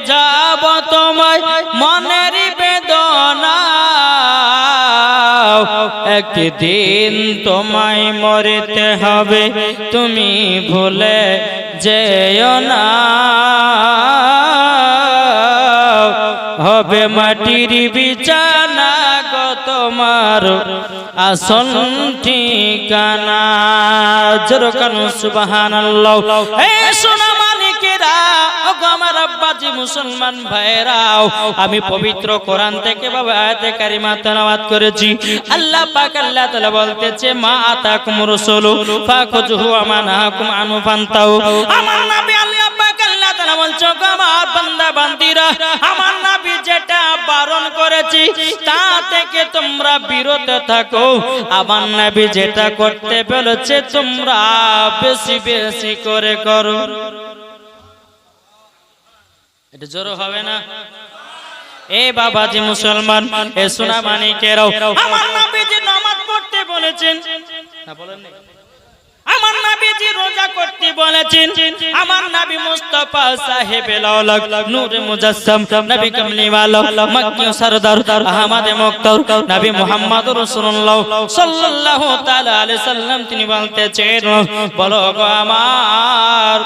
বুঝাব তোমায় মনের বেদনা। একদিন তোমায় মরতে হবে, তুমি ভুলে যেও না। হবে মাটির বিছানা গো তোমার আসল ঠিকানা। জোরকানু সুবহানাল্লাহ। এ সোনা মালিকেরা ওগো আব্বাজি মুসলমান ভাইরাও আমি পবিত্র কোরআন থেকে বাবা আয়াতে কারিমা তেলাওয়াত করেছি। আল্লাহ পাক আল্লাহ তাআলা বলতেছে, মা আতাকুম রাসূলু, ফাখুযুহু ওয়া মা নাহাকুম আনহু ফান্তাহু। আমার নবী আল্লাহ পাক আল্লাহ তাআলা বলছে আমার বান্দা, বান্দিরা, আমার নবী যেটা বারণ করেছি, তা থেকে তোমরা বিরত থাকো। আমার নবী যেটা করতে বলেছে, তোমরা বেশি বেশি করে করো। এটা জোরো হবে না। এ বাবাজি মুসলমান, এ সোনা মানিকেরাও আমার নবীজি নামাজ পড়তে বলেছেন। না, বলেন? আমার নবীজি রোজা করতে বলেছেন। আমার নবী মুস্তাফা সাহেব লাউলাক নূর মুজাসসাম, নবী কামলিওয়ালা মক্কি সরদার, আহমদ মুক্তার, নবী মুহাম্মদ রাসূলুল্লাহ সাল্লাল্লাহু তাআলা আলাইহি সাল্লাম তিনি বলতেছেন, বলো গো আমার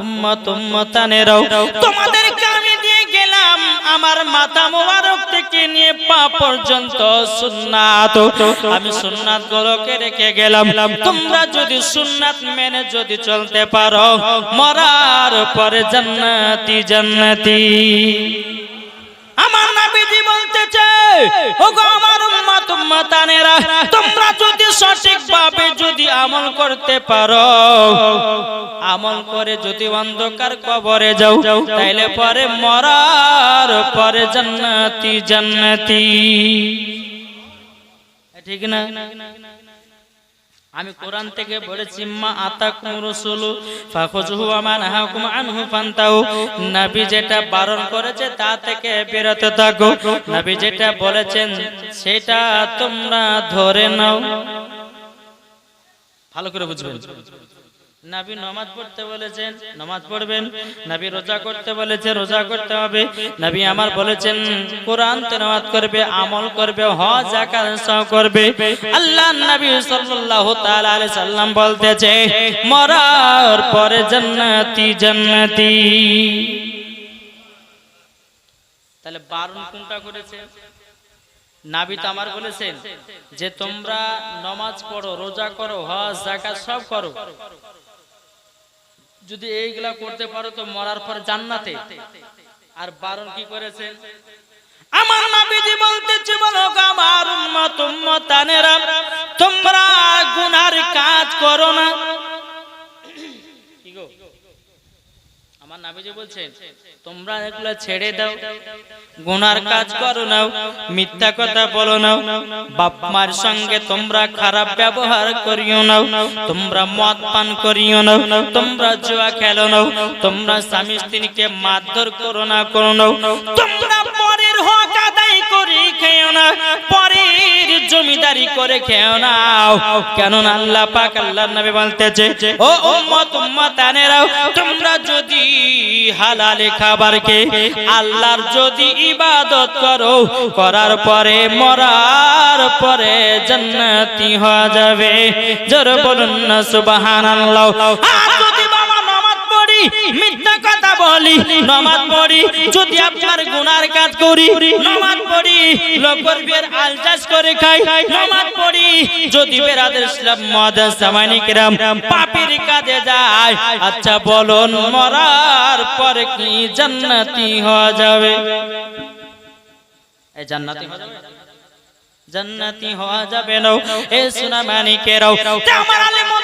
উম্মত উম্মতানেরাও, তোমাদেরকে আমি দিয়ে গেলাম আমার মাথা মোবারক থেকে নিয়ে পা পর্যন্ত সুন্নাত। আমি সুন্নাত গুলোকে রেখে গেলাম। তোমরা যদি সুন্নাত মেনে যদি চলতে পারো, মরার পরে জান্নাতি জান্নাতি। আমার নবীজি বলতেছে, ওগো আমার উম্মতানেরা তোমরা যদি সঠিকভাবে যদি আমল করতে পারো, আমল করে যদি অন্ধকার কবরে যাও, তাইলে পরে মরার পরে জান্নাতি জান্নাতি। ঠিক না? আমি কোরআন থেকে বলেছি মা আতাকুম রাসূলু ফাখুজুহু ওয়া মা নাহাকুম আনহু ফান্তাউ নবী যেটা বারণ করেছে, তা থেকে বিরত থাকো। নবী যেটা বলেছেন, সেটা তোমরা ধরে নাও। ভালো করে বুঝবেন নাবি নামাজ পড়তে বলেছেন, নামাজ পড়বেন। নাবি রোজা করতে বলেছে, রোজা করতে হবে। নবী আমার বলেছেন, কোরআন করবে, আমল করবে, হজ, যাকাত করবে। আল্লাহ নবী সাল্লাল্লাহু তাআলা আলাইহি সাল্লাম বলতেছে, মরার পরে জান্নাতি জান্নাতি। তাহলে বারণ কোনটা করেছে? নাবি তো আমার বলেছেন যে তোমরা নমাজ পড়ো, রোজা করো, হজ জাকাত সব করো। যদি এইগুলা করতে পারো তো মরার পর জান্নাতে। আর বারণ কি করেছেন আমার নবীজি বলতেছে, বলো আমার উম্মত, উম্মতানেরা, তোমরা গুনার কাজ করো না কি গো আমার নাবিজি বলছেন, তোমরা এগুলো ছেড়ে দাও, গুনার কাজ করো নাও, মিথ্যা কথা বলো নাও, বাপ মার সঙ্গে তোমরা খারাপ ব্যবহার করিও নাও, তোমরা মদ পান করিও নাও, তোমরা জুয়া খেলো নাও, তোমরা স্বামী স্ত্রীকে মারধর করো না, করো নাও, তোমরা পরের হক আদায় করে খেও না, পরের জমিদারি করে খেও নাও কেননা আল্লাহ পাক আল্লাহর নবী বলতেছে, ও উম্মত উম্মতানেরাও তোমরা যদি হালালে খাবারকে আল্লাহর যদি ইবাদত করো, করার পরে মরার পরে জান্নাতি হয়ে যাবে। জোর বলুন না, সুবহানাল্লাহ। আর যদি বাবা নামাজ পড়ি, মিথ্যা বলি, নামাজ পড়ি, যদি আপনার গুনার কাজ করি, নামাজ পড়ি লোকের বিয়ের আলচাস করে খাই, নামাজ পড়ি, যদি বেরাদের ইসলাম মদ সামানিকরাম পাপির কাজে যায় আচ্ছা বলুন, মরার পরে কি জান্নাতি হওয়া যাবে? এই জান্নাতি হওয়া যাবে? জান্নাতি হওয়া যাবে না। এ সোনা মানিকেরাও আমার নকশবন্দি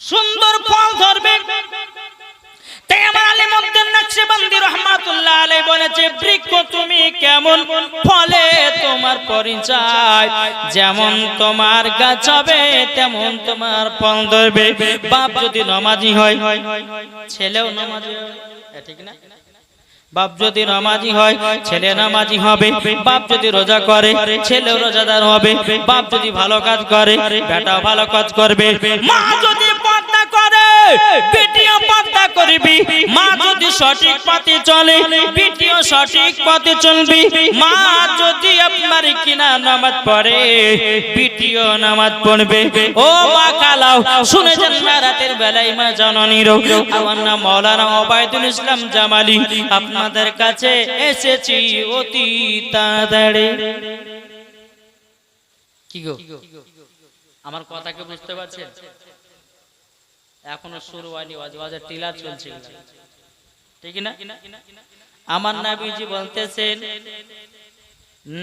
সুন্দর ফল ধরবে। তাই আমার আলিমুদ্দিন নকশবন্দি বৃক্ষ তুমি কেমন ফলে তোমার পরিচয়? যেমন তোমার গাছ হবে, তেমন তোমার ফল ধরবে। বাপ যদি নমাজি হয়, ছেলেও নমাজি হয় ঠিক না? বাপ যদি নামাজি হয়, ছেলে নামাজি হবে, বাপ যদি রোজা করে ছেলে রোজাদার হবে, বাপ যদি ভালো কাজ করে বেটা ভালো কাজ করবে। মা যদি পর্দা করে বেটিও মা যদি সঠিক পথে চলে সঠিক পথে চলবি। মা যদি আপনার কিনা নামাজ পড়ে নামাজ পড়বে। ও মা কালাও, শুনেছেন রাতের বেলায় মা জননীর আমার নাম মৌলানা ওবায়দুল ইসলাম জামালি। আপনাদের কাছে এসেছি অতি তাড়াতাড়ি। কি গো? আমার কথা কি বুঝতে পারছেন? এখনও শুরু হয়নি ওয়াজে টিলা চলছে ঠিক না আমার নাবিজি বলতেছেন,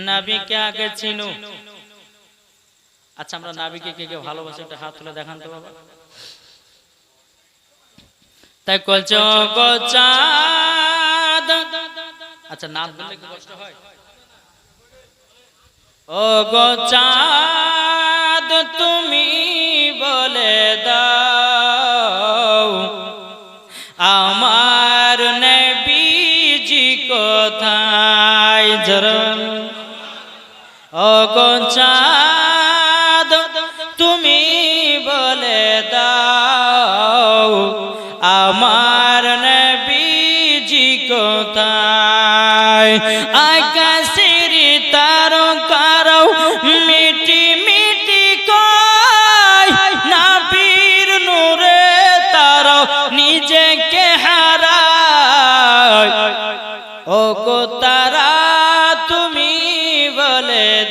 নাবিকে আগে চিনু। আচ্ছা আমরা নাবিকে কে কে ভালোবাসে একটা হাত তুলে দেখান তো বাবা। তাই কলচ চাঁদ। আচ্ছা নাম বললে কি কষ্ট হয়? ও গো চাঁদ, তুমি কোথায় জরন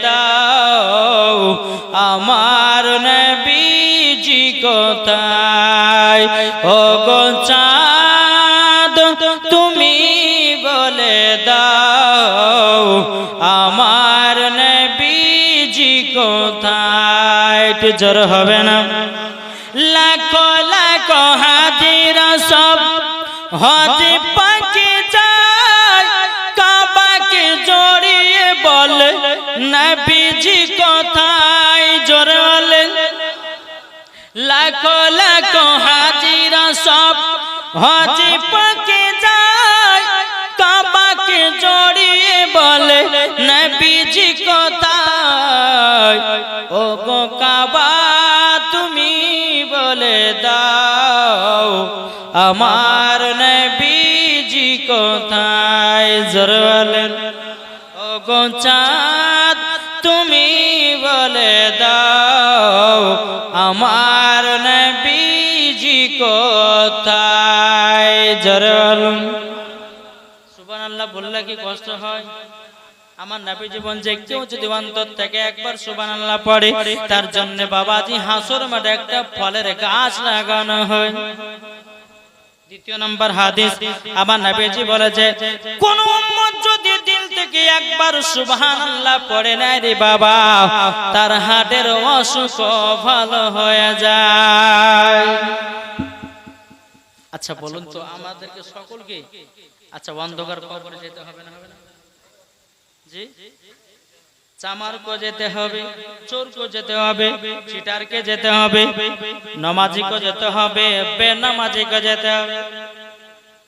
দাও আমার নবীজি কোথায়? ও গো চাঁদ, তুমি বলে দাও আমার নবীজি কোথায়? জোর হবে না। লাখো লাখো হাজিরা সব হজে বলে, নবীজি কোথায়? জোরে বলে লাখো লাখো হাজিরা সব হজে পাকে যায়, কাবাকে জড়িয়ে বলে, নবীজি কোথায়? ও গো কাবা, তুমি বলে দাও, আমার নবীজি কোথায়? জরলেন ও চাঁদ তুমি বলে দাও, আমার নবীজি কোথায়? জরলেন সুবহানাল্লাহ, বললে কি কষ্ট হয়? আমার নাবি জীবন যে কেউ যদি অন্তর থেকে একবার সুবান আল্লাহ পড়ে, তার জন্য বাবাজি হাসুর মাঠে একটা ফলের গাছ লাগানো হয়। দ্বিতীয় নম্বর হাদিস, আমার নবীজি বলেছে, কোন থেকে একবার সুবহানাল্লাহ পড়ে নেয় রে বাবা। তার হাটের অসুখ ভালো হয়ে যায়। আচ্ছা বলুন তো আমাদেরকে সকলকে। আচ্ছা অন্ধকার কবরে যেতে হবে না হবে না? জি? চামার কো যেতে হবে চোর কো যেতে হবে চিটারকে যেতে হবে নমাজি কো যেতে হবে। বেনামাজি কো যেতে হবে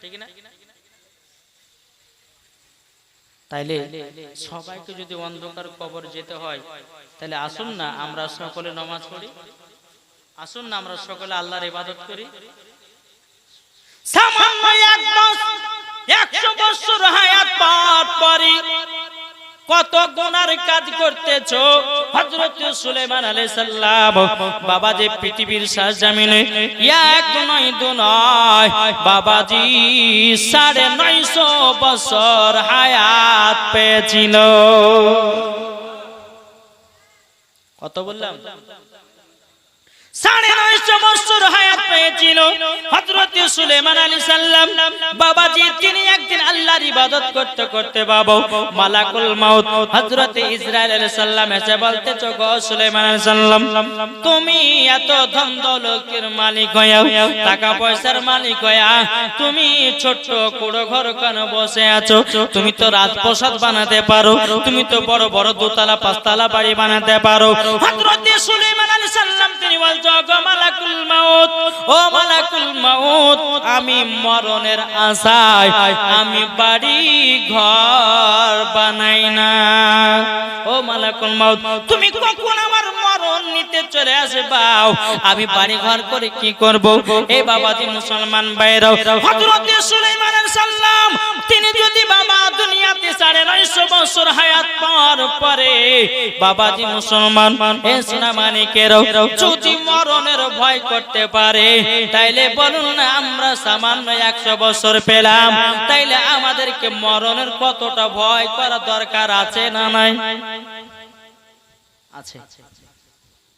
ঠিক না তাইলে সবাইকে যদি অন্ধকার কবর যেতে হয় তাহলে আসুন না আমরা সকলে নমাজ পড়ি। আসুন না আমরা সকলে আল্লাহর ইবাদত করি। কত গুনার কাজ করতেছো? হযরত সুলাইমান আলাইহিস সালাম, বাবা যে পৃথিবীর জমিনে এক নয় দু নয়, বাবাজি সাড়ে নয়শো বছর হায়াত পেয়েছিল। কত বললাম? সাড়ে নয়শো বছর হায়াত পেয়েছিল। হযরত সুলেমান আলী সাল্লাম বাবাজি, তিনি একদিন আল্লাহর ইবাদত করতে করতে বাবা, মালাকুল মাউত, হযরত ইসরাইল আলাইহিস সালাম এসে বলতেছো গো সুলাইমান আলাইহিস সালাম, তুমি এত ধন দৌলতের মালিক হইয়া টাকা পয়সার মালিক হইয়া, তুমি ছোট্ট কুড়ো ঘর কেন বসে আছো? তুমি তো রাজপ্রসাদ বানাতে পারো, তুমি তো বড় বড় দোতলা, পাঁচতলা বাড়ি বানাতে পারো। হযরত সুলাইমান আলাইহিস সালাম তিনি আমি মরণের আশায় আমি বাড়ি ঘর বানাই না। ও মালাকুল মাউত, তুমি কখন আমার মরণ নিতে চলে আসবাও আমি বাড়ি ঘর করে কি করব? এই বাবাজি মুসলমান বাইরাও হযরত সুলাইমান সাল্লাম তিনি যদি বাবা সোনা যদি মরণের ভয় করতে পারে, তাইলে বলুন আমরা তাইলে আমাদেরকে মরণের কতটা ভয় করা দরকার আছে না নাই? আছে।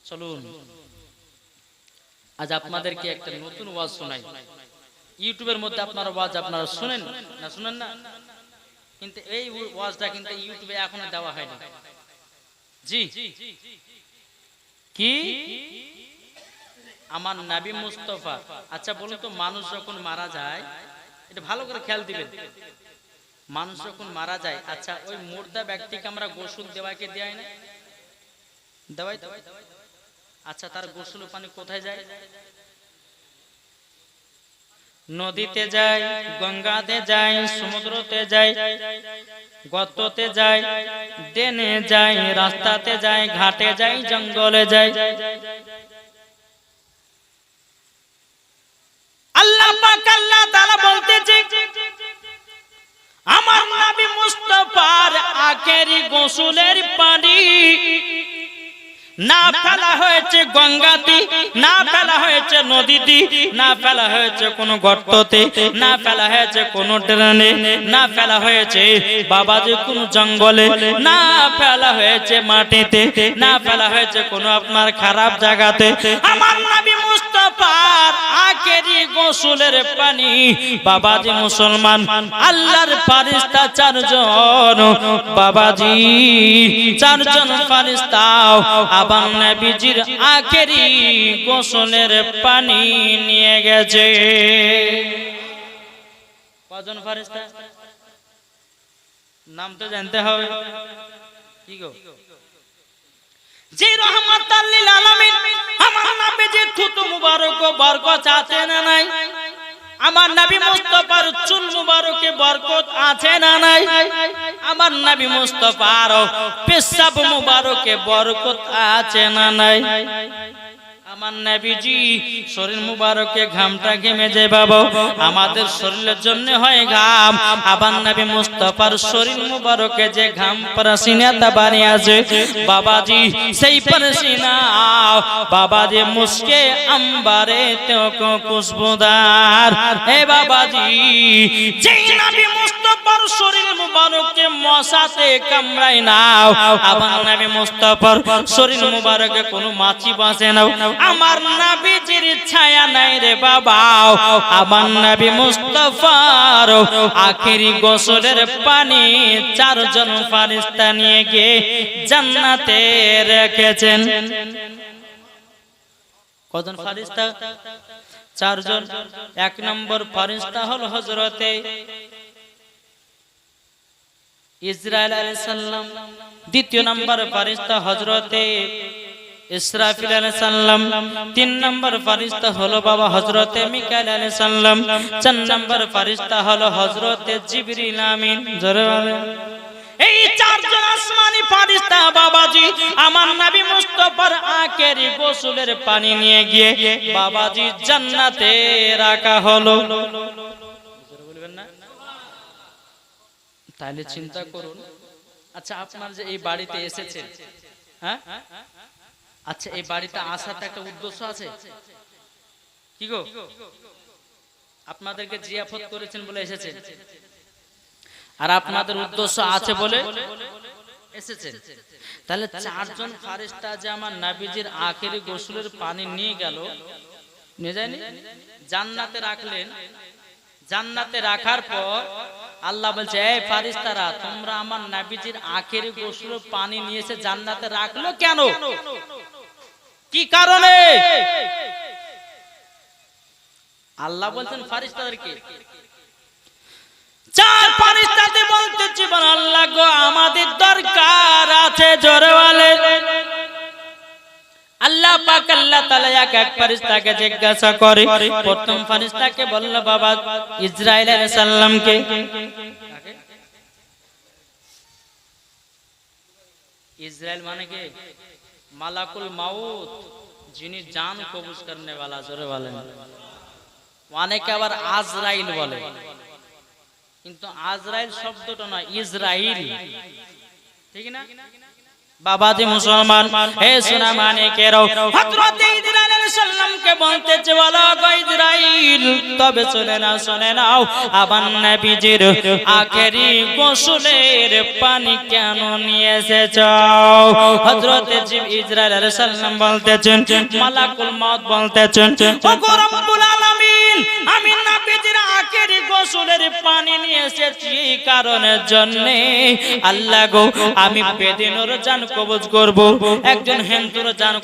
চলুন। আজ আপনাদেরকে একটা নতুন ওয়াজ শোনাই। ইউটিউবের মধ্যে আপনারা ওয়াজ আপনারা শুনেন? না শুনেন না? কিন্তু এই ওয়াজটা কিন্তু ইউটিউবে এখনও দেওয়া হয়নি। জি। কি? আমার নাবি মুস্তফা। আচ্ছা বলুন তো মানুষ যখন মারা যায় এটা ভালো করে খেয়াল দিবেন। মানুষ যখন মারা যায় আচ্ছা ওই মুর্দা ব্যক্তিকে আমরা গোসল দেওয়াকে দেয় না? দেওয়াই? আচ্ছা তার গোসল পানি কোথায় যায়? নদীতে যায় গঙ্গাতে যায় সমুদ্রতে যায় গর্ততে যায় ডেনে যায় রাস্তাতে যায় ঘাটে যায় জঙ্গলে যায় আল্লাহ পাক আল্লাহ তাআলা বলতেছে, আমার নবী মুস্তাফার আখেরি গোসলের পানি না ফেলা হয়েছে গঙ্গাতে, না ফেলা হয়েছে নদীতে, না ফেলা হয়েছে কোনো গর্ততে, না ফেলা হয়েছে কোনো ট্রেনে না ফেলা হয়েছে বাবাজি কোনো জঙ্গলে, না ফেলা হয়েছে মাটিতে, না ফেলা হয়েছে কোনো আপনার খারাপ জায়গাতে। আমার নবী মুস্তাফার আখেরি গোসলের পানি। বাবাজি মুসলমান, আল্লাহর ফারিস্তা চারজন। বাবাজি, চারজন ফারিস্তাও আবার নবীজির আখেরি গোসলের পানি নিয়ে গেছে। কজন ফারিস্তা? নাম তো জানতে হবে। কি গো? যে রহমাতাল লিল নবী যে থুতু মুবারক বরকত আছে না নাই? আমার নবী মুস্তাফার চুল মুবারকে বরকত আছে না নাই? আমার নবী মুস্তাফার পেশাব মুবারকে বরকত আছে না নাই? আমার নবীজি, শরীর মুবারকে ঘামটা ঘেমে যায় বাবা, আমাদের শরীরের জন্য হয় ঘাম। আবার নবী মুস্তাফার শরীর মুবারকে যে ঘাম পরসিনাটা বানি আছে বাবাজি, সেই পরসিনা, বাবাজি মুসকে আম্বারে তো খুশবুদার। হে বাবাজি, যেই নবী মুস্তাফার শরীর মুবারকে মশাতে কামড়ায় নাও। আবার নবী মুস্তাফার শরীর মুবারকে কোনো মাছি বাসে নাও। আমার নবীজির ছায়া নাই রে বাবা। আমার নবী মুস্তাফার আখেরি গোসলের পানি চারজন ফারিস্তা নিয়ে গিয়ে জান্নাতে রেখেছেন। কজন ফারিস্তা? চারজন। এক নম্বর ফারিস্তা হল হজরতে ইসরায়েল আলাইহিস সালাম। দ্বিতীয় নম্বর ফারিস্তা হজরতে ইসরাফিল আলাইহিস সালাম তিন নম্বর হলো বাবা হযরতে মিকাইল আলাইহিস সালাম চার নম্বর ফারিস্তা হলো হযরতে জিবরিল আমিন। জোরে বলেন। এই চারজন আসমানি ফারিস্তা বাবাজি আমার নবী মুস্তাফার আখেরি গোসলের পানি নিয়ে গিয়ে বাবাজি জান্নাতে রাখা হলো। বলবেন না? তাহলে চিন্তা করুন। আচ্ছা আপনার যে এই বাড়িতে এসেছেন হ্যাঁ? আচ্ছা এই বাড়িতে আসার একটা উদ্দেশ্য আছে। কি গো? আপনাদেরকে জিয়াফত করেছেন বলে এসেছেন আর আপনাদের উদ্দেশ্য আছে বলে এসেছেন তাহলে চারজন ফারিস্তা যে আমার নাবিজির আখেরি গোসলের পানি নিয়ে গেল, নিয়ে যায়নি? জান্নাতে রাখলেন। জান্নাতে রাখার পর আল্লাহ বলছে, এই ফারিস্তারা তোমরা আমার নাবিজির আখের গোসলের পানি নিয়ে এসে জান্নাতে রাখল কেন? কি কারণে? আল্লাহ বলছেন ফারিস্তাদেরকে চার ফারিস্তাতে বলতে জীবন আল্লাহ গো আমাদের দরকার আছে জোরে বলে আল্লাহ পাক আল্লাহ তাআলা এক এক ফেরেশতাকে জিজ্ঞাসা করে। প্রথম ফেরেশতাকে বলল বাবা ইসরাইল আলাইহিস সালামকে ইসরাইল মানে কি? মালাকুল মাউত, যিনি জান কবুজ করনে वाला জোরে বলেন। অনেকে আবার আজরাইল বলে। কিন্তু আজরাইল শব্দটা না ইসরাইল ঠিক না? বাবাজি মুসলমান, হে সোনা কেরো হযরত সালামকে বলতেছে বলো ইসরাইল তবে শুনে না শুনে নাও, আবার নবীজির আখেরি গোসলের পানি কেন নিয়ে এসেছ? হযরত ইসরাইল আলাইহিস সালাম বলতেছেন, মালাকুল মউত বলতেছেন ও রব্বুল আলামিন, আমি নবীজির আখেরি গোসলের পানি নিয়ে এসেছি এই কারণের জন্য আল্লাহ গো, আমি বেদিনের জান কবজ করব, একজন হিন্দুর জান